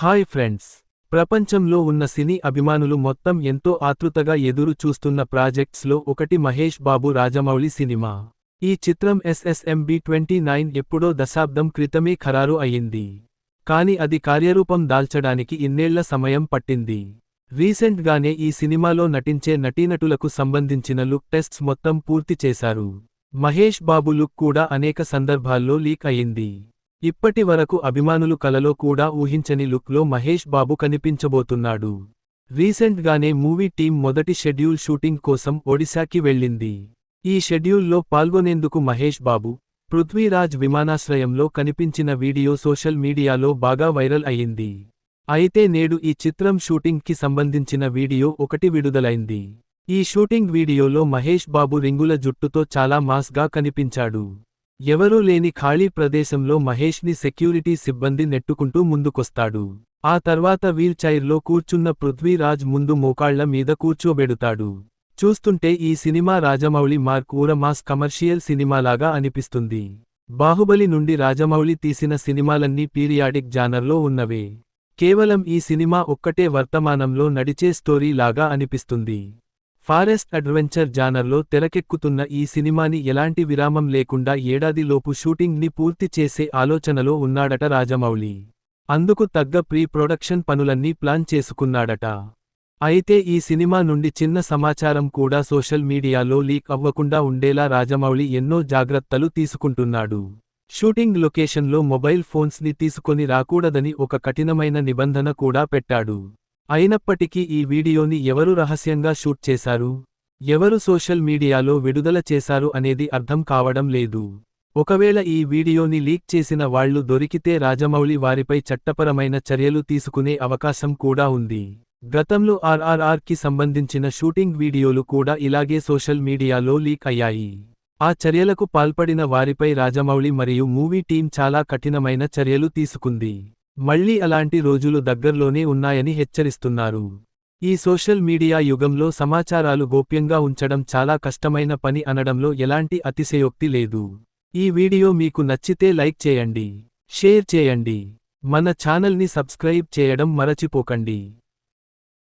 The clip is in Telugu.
Hi friends. ప్రపంచంలో ఉన్న సినీ అభిమానులు మొత్తం ఎంతో ఆతృతగా ఎదురు చూస్తున్న ప్రాజెక్ట్స్లో ఒకటి మహేష్ బాబు రాజమౌళి సినిమా. ఈ చిత్రం ఎస్ఎస్ఎంబి ట్వంటీ నైన్ ఎప్పుడో దశాబ్దం క్రితమే ఖరారు అయింది కాని అది కార్యరూపం దాల్చడానికి ఇన్నేళ్ళ సమయం పట్టింది. రీసెంట్గానే ఈ సినిమాలో నటించే నటీనటులకు సంబంధించిన లుక్ టెస్ట్స్ మొత్తం పూర్తి చేశారు. మహేష్ బాబు లుక్ కూడా అనేక సందర్భాల్లో లీక్ అయింది ఇప్పటి వరకు అభిమానులు కలలో కూడా ఊహించని లుక్లో మహేష్ బాబు కనిపించబోతున్నాడు. రీసెంట్గానే మూవీ టీం మొదటి షెడ్యూల్ షూటింగ్ కోసం ఒడిశాకి వెళ్ళింది. ఈ షెడ్యూల్లో పాల్గొనేందుకు మహేష్ బాబు పృథ్వీరాజ్ విమానాశ్రయంలో కనిపించిన వీడియో సోషల్ మీడియాలో బాగా వైరల్ అయింది అయితే నేడు ఈ చిత్రం షూటింగ్కి సంబంధించిన వీడియో ఒకటి విడుదలైంది. ఈ షూటింగ్ వీడియోలో మహేష్ బాబు రింగుల జుట్టుతో చాలా మాస్గా కనిపించాడు. ఎవరూ లేని ఖాళీ ప్రదేశంలో మహేష్ని సెక్యూరిటీ సిబ్బంది నెట్టుకుంటూ ముందుకొస్తాడు. ఆ తర్వాత వీల్చైర్లో కూర్చున్న పృథ్వీరాజ్ ముందు మోకాళ్ళ మీద కూర్చోబెడుతాడు. చూస్తుంటే ఈ సినిమా రాజమౌళి మార్క్ ఊర మాస్ కమర్షియల్ సినిమాలాగా అనిపిస్తుంది. బాహుబలి నుండి రాజమౌళి తీసిన సినిమాలన్నీ పీరియాడిక్ జానర్లో ఉన్నవే. కేవలం ఈ సినిమా ఒక్కటే వర్తమానంలో నడిచే స్టోరీ లాగా అనిపిస్తుంది. ఫారెస్ట్ అడ్వెంచర్ జానర్లో తెరకెక్కుతున్న ఈ సినిమాని ఎలాంటి విరామం లేకుండా ఏడాదిలోపు షూటింగ్ని పూర్తి చేసే ఆలోచనలో ఉన్నాడట రాజమౌళి. అందుకు తగ్గ ప్రీ ప్రొడక్షన్ పనులన్నీ ప్లాన్ చేసుకున్నాడట. అయితే ఈ సినిమా నుండి చిన్న సమాచారం కూడా సోషల్ మీడియాలో లీక్ అవ్వకుండా ఉండేలా రాజమౌళి ఎన్నో జాగ్రత్తలు తీసుకుంటున్నాడు. షూటింగ్ లొకేషన్లో మొబైల్ ఫోన్స్ని తీసుకొని రాకూడదని ఒక కఠినమైన నిబంధన కూడా పెట్టాడు. అయినప్పటికీ ఈ వీడియోని ఎవరు రహస్యంగా షూట్ చేశారు? ఎవరు సోషల్ మీడియాలో విడుదల చేశారు అనేది అర్థం కావడం లేదు. ఒకవేళ ఈ వీడియోని లీక్ చేసిన వాళ్ళు దొరికితే రాజమౌళి వారిపై చట్టపరమైన చర్యలు తీసుకునే అవకాశం కూడా ఉంది. గతంలో ఆర్ఆర్ఆర్కి సంబంధించిన షూటింగ్ వీడియోలు కూడా ఇలాగే సోషల్ మీడియాలో లీక్ అయ్యాయి. ఆ చర్యలకు పాల్పడిన వారిపై రాజమౌళి మరియు మూవీ టీం చాలా కఠినమైన చర్యలు తీసుకుంది. మళ్ళీ అలాంటి రోజులు దగ్గర్లోనే ఉన్నాయని హెచ్చరిస్తున్నారు. ఈ సోషల్ మీడియా యుగంలో సమాచారాలు గోప్యంగా ఉంచడం చాలా కష్టమైన పని అనడంలో ఎలాంటి అతిశయోక్తి లేదు. ఈ వీడియో మీకు నచ్చితే లైక్ చేయండి షేర్ చేయండి మన ఛానల్ని సబ్స్క్రైబ్ చేయడం మరచిపోకండి.